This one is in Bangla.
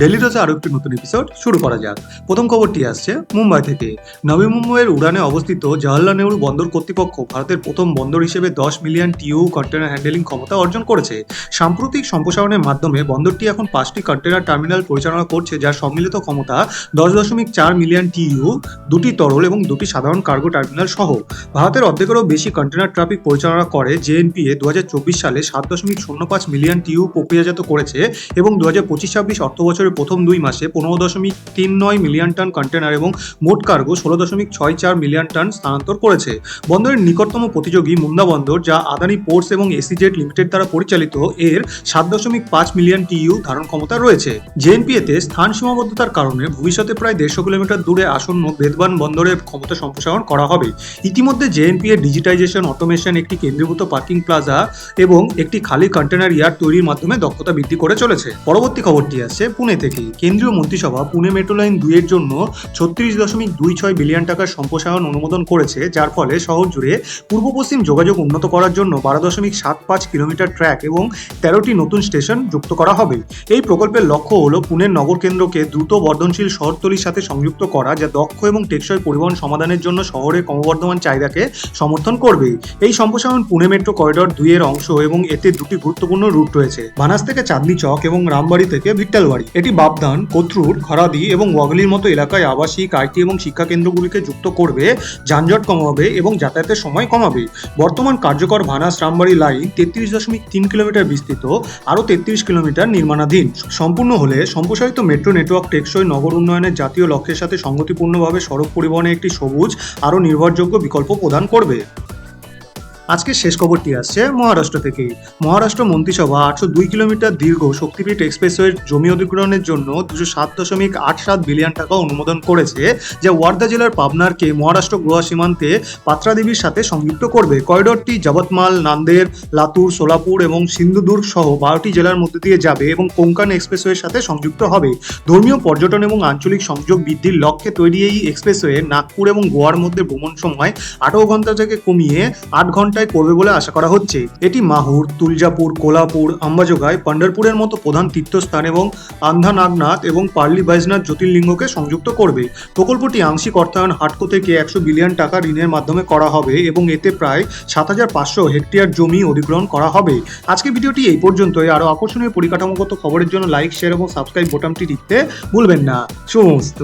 ডেলি রোজে আরও একটি নতুন এপিসোড শুরু করা যাক। প্রথম খবরটি আসছে মুম্বাই থেকে। নবী মুম্বাইয়ের উড়ানে অবস্থিত জওয়াহরলাল নেহরু বন্দর কর্তৃপক্ষ ভারতের প্রথম বন্দর হিসেবে দশ মিলিয়ন টিউ কন্টেনার হ্যান্ডেলিং ক্ষমতা অর্জন করেছে। সাম্প্রতিক সম্প্রসারণের মাধ্যমে বন্দরটি এখন পাঁচটি কন্টেনার টার্মিনাল পরিচালনা করছে, যার সম্মিলিত ক্ষমতা দশ দশমিক চার মিলিয়ন টিইউ দুটি তরল এবং দুটি সাধারণ কার্গো টার্মিনাল সহ। ভারতের অর্ধেকেরও বেশি কন্টেনার ট্রাফিক পরিচালনা করে জেএনপিএ দু হাজার চব্বিশ সালে সাত দশমিক শূন্য পাঁচ মিলিয়ন টিইউ প্রক্রিয়াজাত করেছে এবং দু হাজার পঁচিশ ছাব্বিশ অর্থ বছরের প্রথম দুই মাসে পনেরো দশমিক তিন নয় মিলিয়ন টন কন্টেনার এবং মোট কার্গো ষোলো দশমিক ছয় চার মিলিয়ন টন স্থানান্তর করেছে। বন্দরের নিকটতম প্রতিযোগী মুন্দা বন্দর, যা আদানি পোর্টস এবং এসিজেড লিমিটেড দ্বারা পরিচালিত, এর সাত দশমিক পাঁচ মিলিয়ন টিইউ ধারণ ক্ষমতা রয়েছে। জেএনপিএতে স্থান সীমাবদ্ধতার কারণে ভবিষ্যতে প্রায় দেড়শো কিলোমিটার দূরে আসন্ন বেদবান বন্দরের ক্ষমতা সম্প্রসারণ করা হবে। ইতিমধ্যে জেএনপিএ ডিজিটাইজেশন অটোমেশন একটি কেন্দ্রীভূত পার্কিং প্লাজা এবং একটি খালি কন্টেনার ইয়ার্ড তৈরির মাধ্যমে দক্ষতা বৃদ্ধি করে চলেছে। পরবর্তী খবরটি আসছে পুনে থেকে কেন্দ্রীয় মন্ত্রিসভা পুনে মেট্রো লাইন দুইয়ের জন্য ছত্রিশ দশমিক দুই ছয় বিলিয়ন টাকার সম্প্রসারণ অনুমোদন করেছে, যার ফলে শহর জুড়ে পূর্ব পশ্চিম যোগাযোগ উন্নত করার জন্য বারো দশমিক সাত পাঁচ কিলোমিটার ট্র্যাক এবং তেরোটি নতুন স্টেশন যুক্ত করা হবে। এই প্রকল্পের লক্ষ্য হল পুনের নগর কেন্দ্রকে দ্রুত বর্ধনশীল শহরতলির সাথে সংযুক্ত করা, যা দক্ষ এবং টেকসই পরিবহন সমাধানের জন্য শহরের ক্রমবর্ধমান চাহিদাকে সমর্থন করবে। এই সম্প্রসারণ পুনে মেট্রো করিডর দুইয়ের অংশ এবং এতে দুটি গুরুত্বপূর্ণ রুট রয়েছে। বানাস থেকে চাঁদনি চক এবং রামবাড়ি থেকে ভিট্টালবাড়ি এটি বাবধান কোথরুট খরাদি এবং ওয়াগলির মতো এলাকায় আবাসিক, আইটি এবং শিক্ষা কেন্দ্রগুলিকে যুক্ত করবে, যানজট কমাবে এবং যাতায়াতের সময় কমাবে। বর্তমান কার্যকর ভানাস রামবাড়ি লাইন তেত্রিশ দশমিক তিন কিলোমিটার বিস্তৃত, আরও তেত্রিশ কিলোমিটার নির্মাণাধীন। সম্পূর্ণ হলে সম্প্রসারিত মেট্রো নেটওয়ার্ক টেকসই নগর উন্নয়নের জাতীয় লক্ষ্যের সাথে সঙ্গতিপূর্ণভাবে সড়ক পরিবহনে একটি সবুজ, আরও নির্ভরযোগ্য বিকল্প প্রদান করবে। আজকে শেষ খবরটি আসছে মহারাষ্ট্র থেকে। মহারাষ্ট্র মন্ত্রিসভা আটশো দুই কিলোমিটার দীর্ঘ শক্তিপীঠ এক্সপ্রেসওয়ের জমি অধিগ্রহণের জন্য দুশো সাত দশমিক আট সাত বিলিয়ন টাকা অনুমোদন করেছে, যা ওয়ার্ধা জেলার পাবনারকে মহারাষ্ট্র গোয়া সীমান্তে পাত্রাদেবীর সাথে সংযুক্ত করবে। করিডোরটি যাবতমাল নান্দের, লাতুর, সোলাপুর এবং সিন্ধুদুর্গ সহ বারোটি জেলার মধ্যে দিয়ে যাবে এবং কোঙ্কান এক্সপ্রেসওয়ের সাথে সংযুক্ত হবে। ধর্মীয় পর্যটন এবং আঞ্চলিক সংযোগ বৃদ্ধির লক্ষ্যে তৈরি এই এক্সপ্রেসওয়ে নাগপুর এবং গোয়ার মধ্যে ভ্রমণ সময় আঠারো ঘণ্টা থেকে কমিয়ে আট ঘন্টায় করবে বলে আশা করা হচ্ছে। এটি মাহুর, তুলজাপুর, কোলাপুর, আম্বাজোগাই পান্ডারপুরের মতো প্রধান তীর্থস্থান এবং আন্ধা নাগনাথ এবং পার্লি বাইজনাথ জ্যোতির্লিঙ্গকে সংযুক্ত করবে। প্রকল্পটি আংশিক অর্থায়ন হাটকো থেকে একশো বিলিয়ন টাকা ঋণের মাধ্যমে করা হবে এবং এতে প্রায় সাত হাজার পাঁচশো হেক্টয়ার জমি অধিগ্রহণ করা হবে। আজকে ভিডিওটি এই পর্যন্তই। আরও আকর্ষণীয় পরিকাঠামোগত খবরের জন্য লাইক, শেয়ার এবং সাবস্ক্রাইব বোতামটি টিপতে ভুলবেন না। সমস্ত